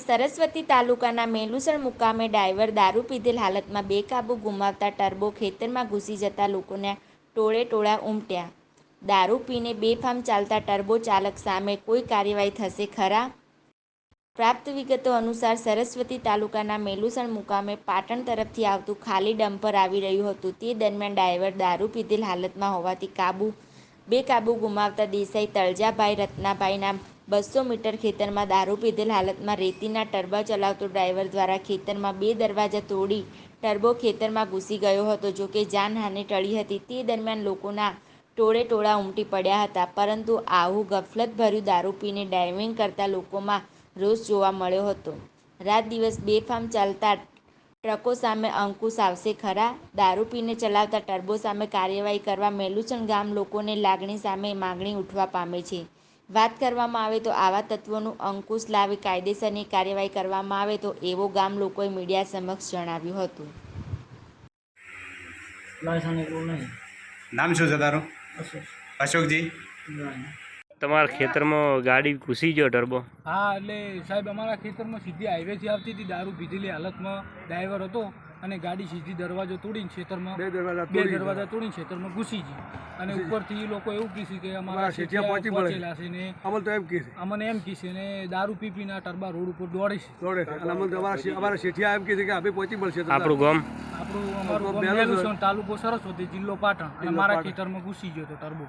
સરસ્વતી તાલુકાના મેલુસણ મુકામે ડ્રાઈવર દારૂ પીધેલ હાલતમાં બેકાબુ ગુમાવતા ટર્બો ખેતરમાં ઘૂસી જતા લોકોને ટોળે ટોળા ઉમટ્યા. દારૂ પીને બેફામ ચાલતા ટર્બો ચાલક સામે કોઈ કાર્યવાહી થશે ખરા? પ્રાપ્ત વિગતો અનુસાર સરસ્વતી તાલુકાના મેલુસણ મુકામે પાટણ તરફથી આવતું ખાલી ડમ્પર આવી રહ્યું હતું. તે દરમિયાન ડ્રાઈવર દારૂ પીધેલ હાલતમાં હોવાથી કાબુ બેકાબુ ગુમાવતા દેસાઈ તળજાભાઈ રત્નાભાઈના બસો મીટર ખેતરમાં દારૂ પીધેલ હાલતમાં રેતીના ટર્બા ચલાવતો ડ્રાઈવર દ્વારા ખેતરમાં બે દરવાજા તોડી ટર્બો ખેતરમાં ઘૂસી ગયો હતો. જો કે જાનહાનિ ટળી હતી. તે દરમિયાન લોકોના ટોળે ટોળા ઉમટી પડ્યા હતા. પરંતુ આવું ગફલતભર્યું દારૂ પીને ડ્રાઇવિંગ કરતા લોકોમાં રોષ જોવા મળ્યો હતો. રાત દિવસ બેફામ ચાલતા ટ્રકો સામે અંકુશ આવશે ખરા? દારૂ પીને ચલાવતા ટર્બો સામે કાર્યવાહી કરવા મેલુચણ ગામ લોકોને લાગણી સામે માગણી ઉઠવા પામે છે. વાત કરવામાં આવે તો આવા તત્વોનું અંકુશ લાવી કાયદેસરની કાર્યવાહી કરવામાં આવે તો એવો ગામ લોકોએ મીડિયા સમક્ષ જણાવ્યું હતું. નામ શું છે તારું? અશોકજી? તમારા ખેતરમાં ગાડી ઘૂસી ગયો ટર્બો? હા એટલે સાહેબ અમારા ખેતરમાં સીધી હાઈવેથી આવતી હતી દારૂ પીધેલી હાલતમાં ડ્રાઈવર હતો. અને ગાડી સીધી દરવાજો તોડીને ખેતરમાં બે દરવાજા બે તોડી દરવાજા તોડીને ખેતરમાં ઘૂસી ગઈ અને ઉપરથી લોકો એવું કીધું કે અમારા શેઠિયા પહોંચેલા છે ને અમલ તો એમ કહે છે. અમને એમ કીધું ને દારૂ પી પીને આ ટરબા રોડ ઉપર દોડે છે. દોડે છે. અને અમલ અમારા શેઠિયા એમ કહે કે આપણે પહોંચી મળશે આપણું ગામ? આપણું અમારું તાલુકો સરસ્વતી જિલ્લો પાટણ. અને મારા ખેતરમાં ઘૂસી ગયો હતો ટર્બો.